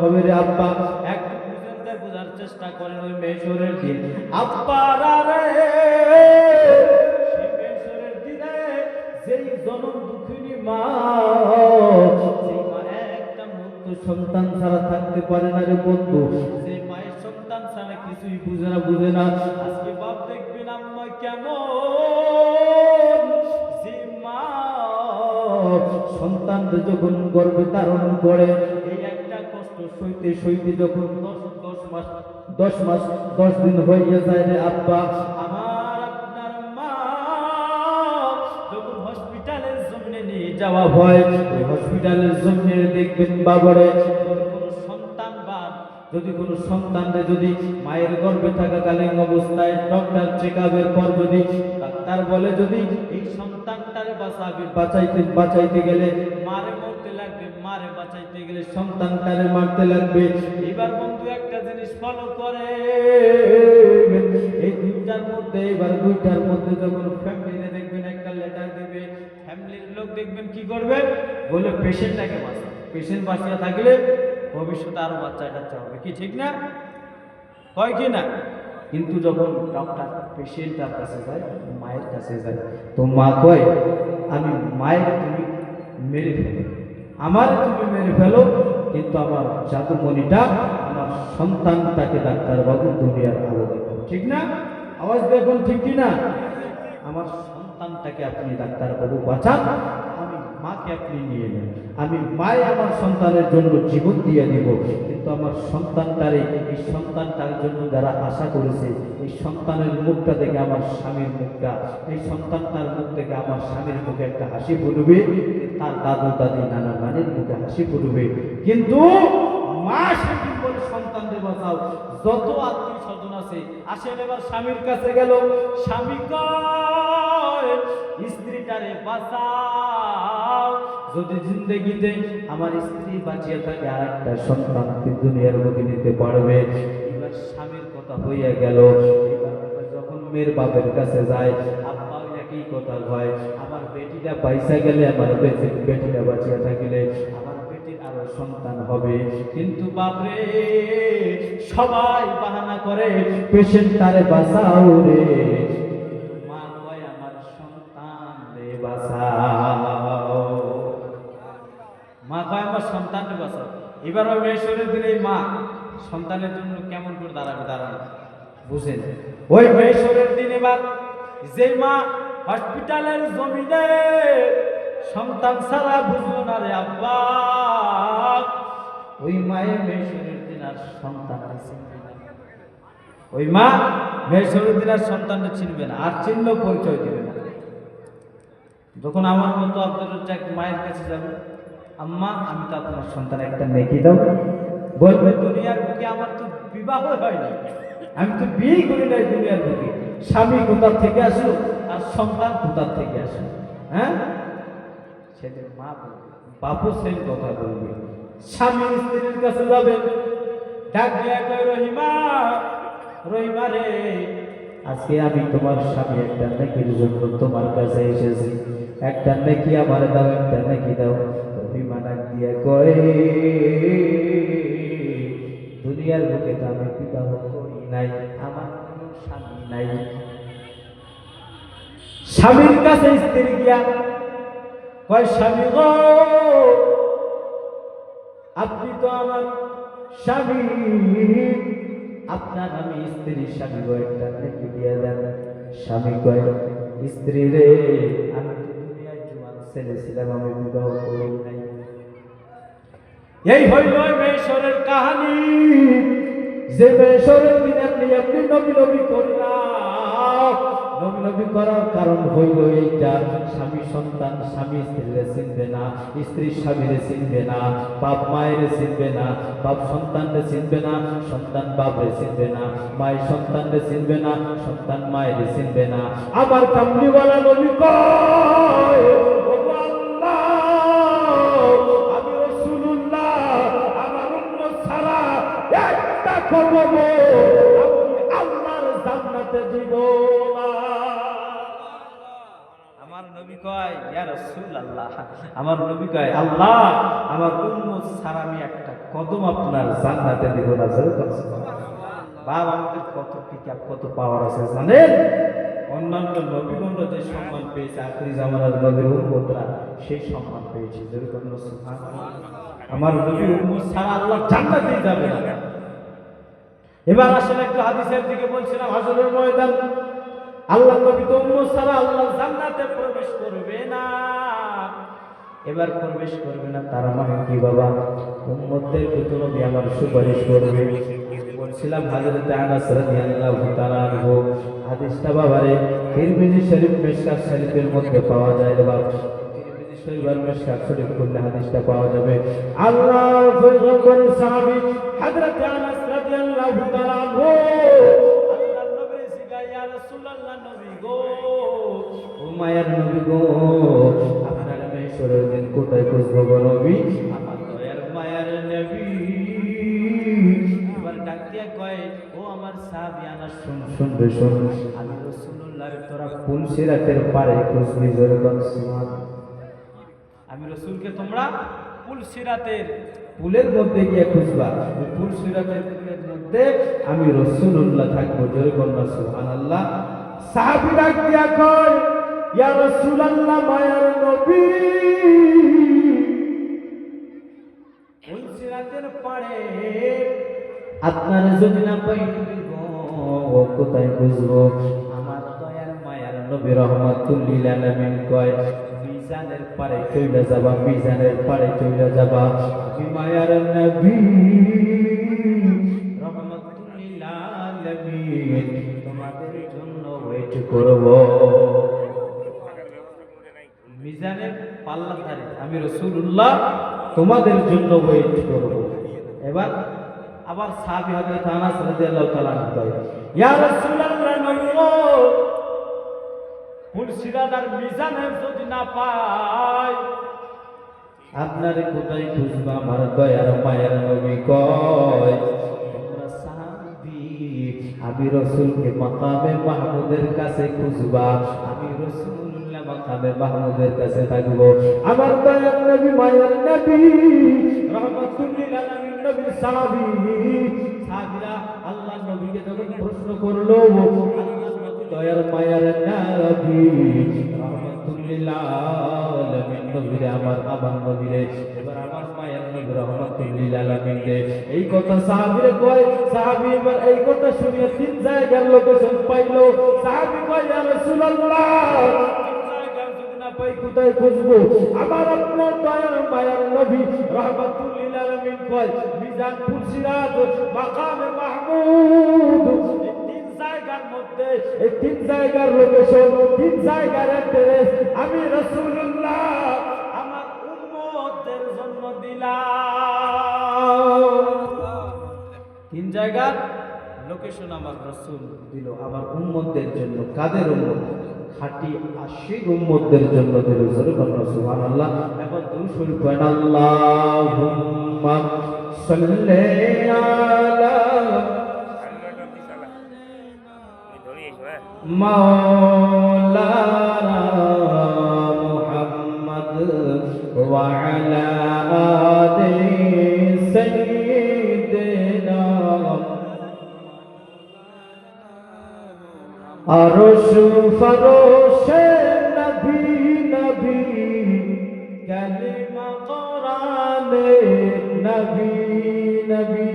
হবে রে আব্বা। বুঝতে বোঝার চেষ্টা করেন ওই মেশরের দিন। আব্বারা রে সেই মেশরের দিনে যেই জনম দুঃখিনী মা সেই মা একটা মুক্ত সন্তান ছাড়া থাকতে পারে না রে বন্ধু। সেই মায়ের সন্তান ছাড়া কিছুই বুঝে না বুঝে না। আজকে বাপ দেখবেন আম্মা কেমন। সন্তানদের যখন গর্ভে ধারণ করে সইতে সইতে যখন দশ দশ মাস দশ মাস, দশ দিন হয়ে যায় রে আব্বা। আমার আপনার মা যখন হসপিটালের জমিনে নিয়ে যাওয়া হয়, ওই হসপিটালের জমিনে দেখবেন বাবরে যদি কোনো সন্তানরে যদি মায়ের গর্ভে থাকাকালীন অবস্থায় ডক্টর চেক আপের পর যদি ডাক্তার বলে যদি এই সন্তানটারে বাঁচাবে, বাঁচাইতে বাঁচাইতে গেলে মারে মরতে লাগবে, মারে বাঁচাইতে গেলে সন্তানটারে মারতে লাগবে। এবার বন্ধু একটা জিনিস ফলো করে। এই দুইটার মধ্যে, এবার দুইটার মধ্যে যখন ফ্যামিলিতে দেখবেন, একটা লেটার দেবে ফ্যামিলির লোক দেখবেন কি করবে? বলে পেশেন্টটাকে বাঁচা। পেশেন্ট বাঁচিয়ে থাকলে ভবিষ্যতে আরও বাচ্চা কাচ্চা হবে। কি ঠিক না? হয় কি না? কিন্তু যখন ডক্টর পেশেন্টটার কাছে যায়, মায়ের কাছে যায়, তো মা কয়, আমি মায়ের তুমি মেরে ফেলো। আমার তুমি মেরে ফেলো, কিন্তু আমার জাদুমণিটা, আমার সন্তানটাকে ডাক্তারবাবু দুনিয়ার আলো দেখো ঠিক না? আওয়াজ দেখুন ঠিক কি না? আমার সন্তানটাকে আপনি ডাক্তারবাবু বাঁচান। মাকে আপনি নিয়ে নেন। আমি মায়ে আমার সন্তানের জন্য জীবন দিয়ে দিব। কিন্তু আমার সন্তানটারে, এই সন্তানটার জন্য যারা আশা করেছে, এই সন্তানের মুখটা দেখে আমার স্বামীর মুখটা, এই সন্তানটার মুখ থেকে আমার স্বামীর মুখে একটা হাসি ফুটবে তার দাদু দাদি নানা নানির মুখে হাসি ফুটবে। কিন্তু মা সেদিন বলে সন্তানদের বাঁচাও? যত স্বজন আছে। আসেন এবার স্বামীর কাছে গেল। স্বামী কয়, স্ত্রীটারে বাঁচাও। যদি জিন্দগিতে আমার স্ত্রী বাঁচিয়ে থাকে আর একটা সন্তান দুনিয়ার মুখে নিতে পারবে? এবার স্বামীর কথা হইয়া গেল। যখন মেয়ের বাপের কাছে যায় আব্বাও একই কথা হয় আমার বেটিটা পয়সা গেলে, আমার বেটিটা বাঁচিয়ে থাকিলে, আমার আরও সন্তান হবে। কিন্তু বাপরে, সবাই বাহানা করে, পেশেন্ট তারে বাঁচাও রে। মা কয়, আমার সন্তান রে বাঁচাও। মা কয়, আমার সন্তান রে বাঁচাও। এবার ওই দিনে মা সন্তানের জন্য কেমন করে দাঁড়াবে দাঁড়াবে বুঝেন? ওই মেয়েশ্বরের দিন এবার যে মা হসপিটালের জমিনে সন্তান ছাড়া বুঝলো না রে আব্বা। ওই মায়ের মেয়েশ্বরের দিন আর সন্তানটা চিনবে ওই মা মেয়েশ্বরের দিন আর সন্তানটা চিনবে না, আর চিনলেও পরিচয় দিবে না। যখন আমার মতো আব্দুল রাজ্জাক মায়ের কাছে যাবে, আম্মা, আমি তো আপনার সন্তান একটা নেকি দাও বলবে, দুনিয়ার বুকে আমার তো বিবাহ হয়নি আমি তো বিয়ে করি নাই দুনিয়ার বুকে। স্বামী কোথার থেকে আসলো? আর সন্তান কোথার থেকে আসলো? হ্যাঁ? সেদিন মা বলবে, বাপু সেই কথা বলবে। স্বামী স্ত্রীর কাছে যাবে, ডাক রহিমা রহিমা রে, আজকে আমি তোমার স্বামী, একটা নেকির জন্য তোমার কাছে এসেছি। একটা নেকি আমার দাও, একটা নেকি দাও। রহিমা ডাক দিয়া কয়, দুনিয়ার বুকে তো আমি বিবাহ করি নাই, আমার কোনো স্বামী নাই। স্বামীর কাছে স্ত্রী গিয়া কয়, স্বামী গো, আপনি তো আমার স্বামী। আপনার আমি স্ত্রী স্বামী গো, একটা দিয়ে দেন। স্বামী কয়, স্ত্রী রে, আমি ছেলে ছিলাম, আমি বিবাহ করি নাই। এই হইল মেশ্বরের কাহানি। যে মেশ্বরের দিন আপনি আপনি নবী নবী করলাম নবী করার কারণ হইল এইটা। স্বামী সন্তান, স্বামী স্ত্রীরে চিনবে না, স্ত্রী স্বামীরে চিনবে না, বাপ মায়ের চিনবে না, বাপ সন্তানরে চিনবে না, সন্তান বাপরে চিনবে না, মায়ের সন্তানরে চিনবে না, সন্তান মায়ের চিনবে না। আমার কামলিওয়ালা নবী কয় একটা করব আল্লাহর জান্নাতে নবী কয়, ইয়া রাসূলুল্লাহ। আমার নবী কয়, আল্লাহ, আমার উম্মত ছাড়া আমি একটা কদম আপনার জান্নাতে দিব না। বাপ, আমাদের কত পিকআপ কত পাওয়ার আছে জানেন? অন্যান্য নবীগণরা যে সম্মান পেয়েছে, আখরি জামানার নবীর উম্মতরা সেই সম্মান পেয়েছে। সুবহানাল্লাহ। আমার নবী উম্মত ছাড়া আল্লাহ জান্নাতেই যাবে না। এবার আসলে একটু হাদিসের দিকে, বলছিলাম হাসরের ময়দান আল্লাহ নবী তো উম্মত ছাড়া আল্লাহ জান্নাতে প্রবেশ করবে না। এবার প্রবেশ করবে না, তারা মানে কি বাবা? উম্মতদের ভিতর নবী আমার সুপারিশ করবে। বলছিলাম হাজরত আনাস রাদিয়াল্লাহু তাআলা আনহু। হাদিসটা বাবারে তিরমিজি শরীফ মিশকাত শরীফের মধ্যে পাওয়া যায় বাবা তিরমিজি শরীফ আর শরীফ করলে হাদিসটা পাওয়া যাবে। আল্লাহ পয়গম্বর সাহাবী হযরত আনাস রাদিয়াল্লাহু তাআলা আনহু। রাসূলুল্লাহ নবী গো। ও মায়ার নবী গো আপনার মেশরের দিন কোথায় খুঁজবো গো নবী? আমার দয়ার মায়ার নবী। এবার ডাক দিয়া কয় ও আমার সাহাবী আনাস শুন শুনবে শুন। আমি রাসূলুল্লাহর তোরা ফুল সিরাতের পারে খুঁজবি জোরে কর আমি রসুলকে তোমরা পুল সিরাতের পুলের মধ্যে গিয়ে খুঁজবা। পুল সিরাতের পুলের মধ্যে আমি রসুল্লাহ থাকব জোরে কন্যা সুহান আল্লাহ সাহাবি ডাক দিয়া কয় ইয়া রসুলাল্লাহ মায়ার নবী। সিরাতের পাড়ে আপনার যদি না পাই কোথায় খুঁজবো? আমার দয়ার মায়ার নবী রহমাতুল্লিল আলামিন কয় মিজানের পারে চইলা যাবা, মিজানের পারে চইলা যাবা। মায়ার নবী তোমাদের জন্য ওয়েট করব। মিজানের পাল্লা ধারে আমি রসুল্লাহ তোমাদের জন্য ওয়েট করব। এবার আবার সাহাবী হযরত আনাস রাদিয়াল্লাহু তাআলা কয়, ইয়া রাসূলুল্লাহ মুর্শিদাদার মিজানে যদি না পাই, আপনারে কোথায় খুঁজবা আমার দয়ার মায়ের নবী কয় আমি রসুলকে মাকামে মাহমুদের কাছে খুঁজবা আমি রসুল্লাহ মাহমুদের কাছে থাকব। আমার দয়ার নবী, মায়ের নবী নবী সাহাবী। সাহাবীরা আল্লাহ নবীকে যখন প্রশ্ন করল দয়ার মায়ের নবীরে, আমার আমার নবীরে, এবার আমার মায়ের নবী রহমাতুল্লিল আলামিন এই কথা সাহাবীরে কয়, সাহাবী এবার এই কথা শুনিয়ে তিন জায়গার লোকেশন পাইলো। সাহাবী কয়, ইয়া রাসূলুল্লাহ পাই কোথায় খুঁজবো? আমার আপনার দয়ার মায়ের নবী রহমাতুল্লিল আলামিন কয় মিজান ফুলসিরাত মাকামে মাহমুদ মধ্যে এই তিন জায়গার লোকেশন তিন জায়গার অ্যাড্রেস আমি রাসূলুল্লাহ আমার উম্মতদের জন্য দিলাম। তিন জায়গার লোকেশন আমার রসুল দিল, আমার উম্মতদের জন্য, কাদের উম্মত? খাঁটি আশিক উম্মতদের জন্য দিল সুবহান আল্লাহ এখন শরীফ পয়েন আল্লাহুম্মা সাল্লি আলা مولانا محمد وعلى آل سيدنا আরশ ফরশ নবী নবী কালিমা কোরআনে নবী নবী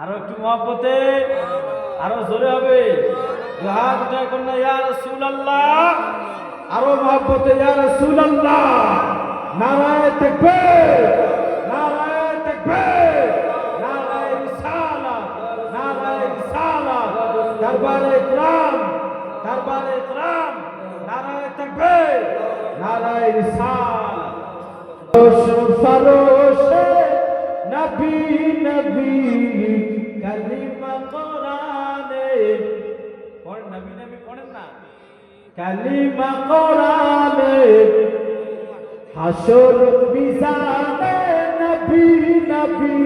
আরো একটু মহব্বতে আরও জোরে হবে। হাত উঠায় কন্যা, ইয়া রাসূলুল্লাহ। আরও মহব্বতে, ইয়া রাসূলুল্লাহ। নারায়ে তাকবীর নারায়ে তাকবীর, নারায়ে রিসালাত নারায়ে রিসালাত দরবারে ইকরাম দরবারে ইকরাম, নারায়ে তাকবীর, নারায়ে রিসালাত ফরোশ নবী। কালিমা কোরআনে। পড়েন নবী নবী পড়েন না। কালিমা কোরআনে হাসর মিজানে নবী নবী।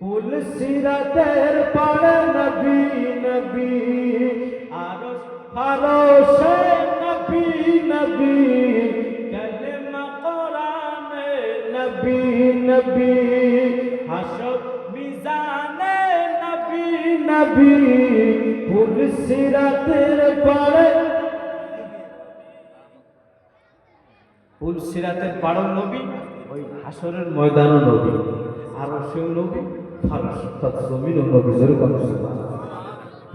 পুল সিরাতের পড়ে নবী নবী। আরশ ফারশে নবী নবী। কালিমা কোরআনে নবী নবী। নবী পুলসিরাতের পরে। পুলসিরাতের পাড়ো নবী, ওই হাসরের ময়দানও নবী আর সেও নবী ফারস জমিনও নবী, যেরকম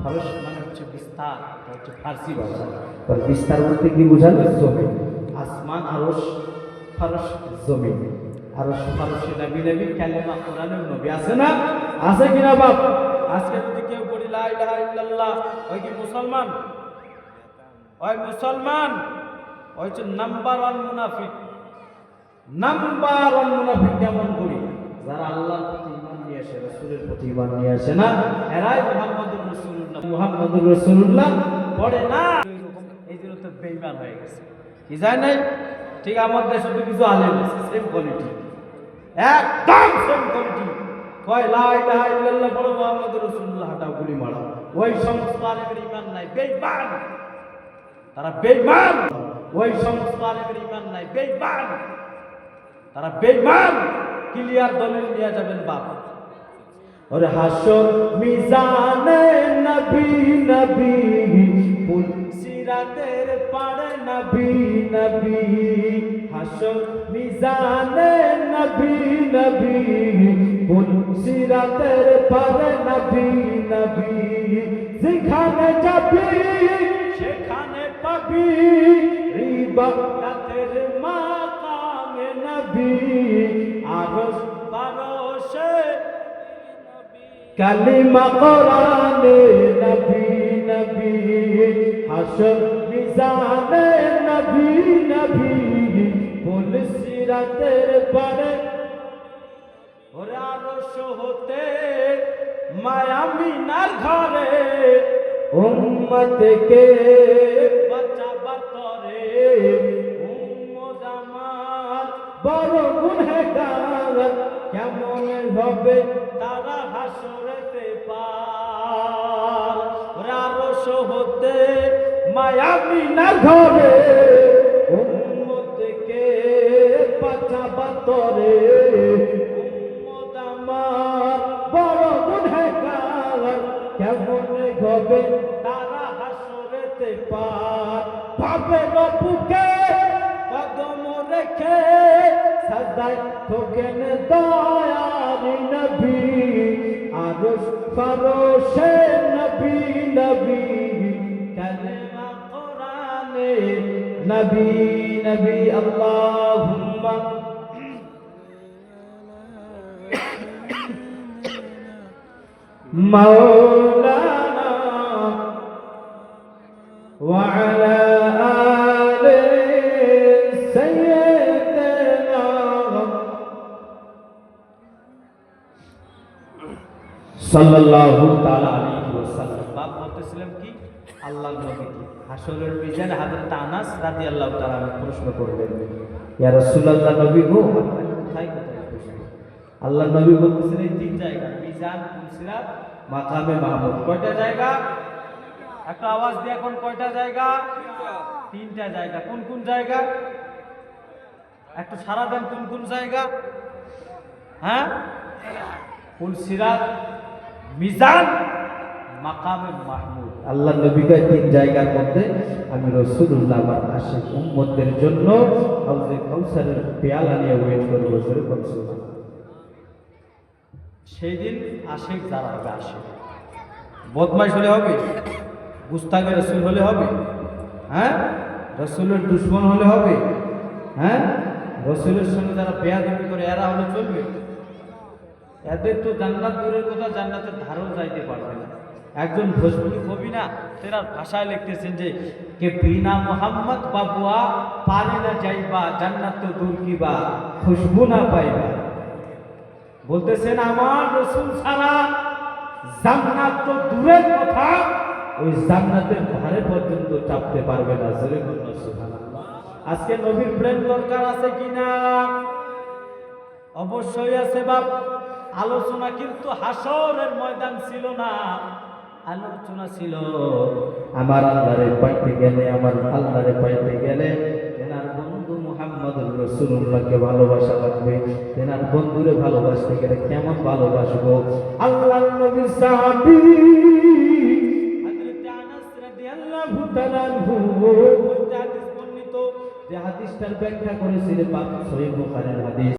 ফারস মানে হচ্ছে বিস্তার হচ্ছে ফার্সি ভাষা। তার বিস্তার বলতে কি বোঝাল জমিন। আসমান আরস ফারস জমিন। আরস ফারসে নবী নবী, কালেমা কোরআনের নবী। আছে না? আছে কিনা বাপ? আজকে যদি কেউ বলি, লা ইলাহা ইল্লাল্লাহ ওই কি মুসলমান? ওই মুসলমান? ওই হচ্ছে নাম্বার ওয়ান মুনাফিক। নাম্বার ওয়ান মুনাফিক কেমন করি? যারা আল্লাহর প্রতি ইমান না না। এই জন্য তো হয়ে গেছে। ঠিক আমার দেশে তো কিছু আলেম আছে সেম কোয়ালিটি একদম সেম কোয়ালিটি কয় লাই লাই ইল্লাল্লাহ বলো মুহাম্মদ রাসূলুল্লাহ হাঁটা গুলি মারা ওই সমস্ত ইমান নাই, বেঈমান। তারা বেঈমান। ওই সমস্ত ইমান নাই, বেঈমান। তারা বেঈমান। ক্লিয়ার দলিল নিয়ে যাবেন বাপ। ওরে হাসর মিজানে নবী নবী সিরাতের পাড়ে নবী নবী। হাসর মিজানে নবী নবী। কোন সিরাতের পারে নবী নবী। যেখানে যাবি, সেখানে পাবি। ইবাদতের মাকামে নবী। আরশ পারশে কালিমা কোরআনে নবী নবী। হাসর মিজানে নবী নবী। পুলসিরাতের পরে ওরে আরশ হতে মায়ামিনার ঘরে উম্মতকে বাঁচাবার তরে উম্মত আমার বড় গুনহগার কেমন হবে তারা হাসরেতে পার। রারস হতে মায়ামিনার ঘরে বাঁচাবার তরে আমার বড় গুনহগার কেমন হবে তারা হাসরেতে পার। পাবে বুকে কদম রেখে সাজাই থোকেন দয়ারি নবী। আরশ ফরশে নবী নবী। কালেমা কোরআনে নবী নবী, আল্লাহুম্মা مولانا وعلى آل سيدنا সাল্লাল্লাহু তাআলা আলাইহি ওয়াসাল্লাম বাপ বলতেছিলাম কি আল্লাহর নবী হাসরের মিজান হযরত আনাস রাদিয়াল্লাহু তাআলা প্রশ্ন করলেন ইয়া রাসূলুল্লাহ নবী গো আপনি কোথায় কোথায় বসবেন আল্লাহ নবী বলতেছেন এই তিন জায়গা মিজান ফুলসিরাত মাকামে মাহমুদ। কয়টা জায়গা? একটা আওয়াজ দিয়ে এখন কয়টা জায়গা? তিনটা জায়গা। কোন কোন জায়গা? একটা সারা দেন, কোন কোন জায়গা? হ্যাঁ? ফুলসিরাত মিজান? মাকামে মাহমুদ। আল্লাহ নবীকে তিন জায়গার মধ্যে আমি রসুল্লাহ আশেখ উম্মতের জন্য হাউজে কাউসারের পেয়ালা নিয়ে ওয়েট করব সেই দিন আশেক যারা হবে আশেক বদমাইশ হলে হবে? গুস্তাগে রসুল হলে হবে? হ্যাঁ? রসুলের দুশ্মন হলে হবে? হ্যাঁ? রসুলের সঙ্গে যারা বেয়া বেয়াদবি করে, এরা হলে চলবে? এদের তো জান্নাত দূরের কথা, জান্নাতের ধারও যাইতে পারবে না। একজন ভোজপুরি কবি না তেনার ভাষায় লিখতেছেন যে, কে বিনা মোহাম্মদ বাবুয়া পারে না যাইবা, জান্নাত তো দূর কিবা খুশবু না পাইবা। বলতেছেন, আমার রসুল ছাড়া জান্নাত তো দূরের কথা। ওই জান্নাতের ধারে পর্যন্ত চাপতে পারবে না। আজকে নবীর প্রেম দরকার আছে কিনা? অবশ্যই আছে বাপ। আলোচনা কিন্তু হাসরের ময়দান ছিল না, আলোচনা ছিল। আমার আল্লাহরে পাইতে গেলে, আমার আল্লাহরে পাইতে গেলে রসুল্লাহকে ভালোবাসা লাগবে। তেনার বন্ধুরে ভালোবাসতে গেলে কেমন ভালোবাসবো? আল্লাহ নবীর সাহাবি যে হাদিসটার ব্যাখ্যা করেছিলেন সহিহ বুখারীর হাদিস।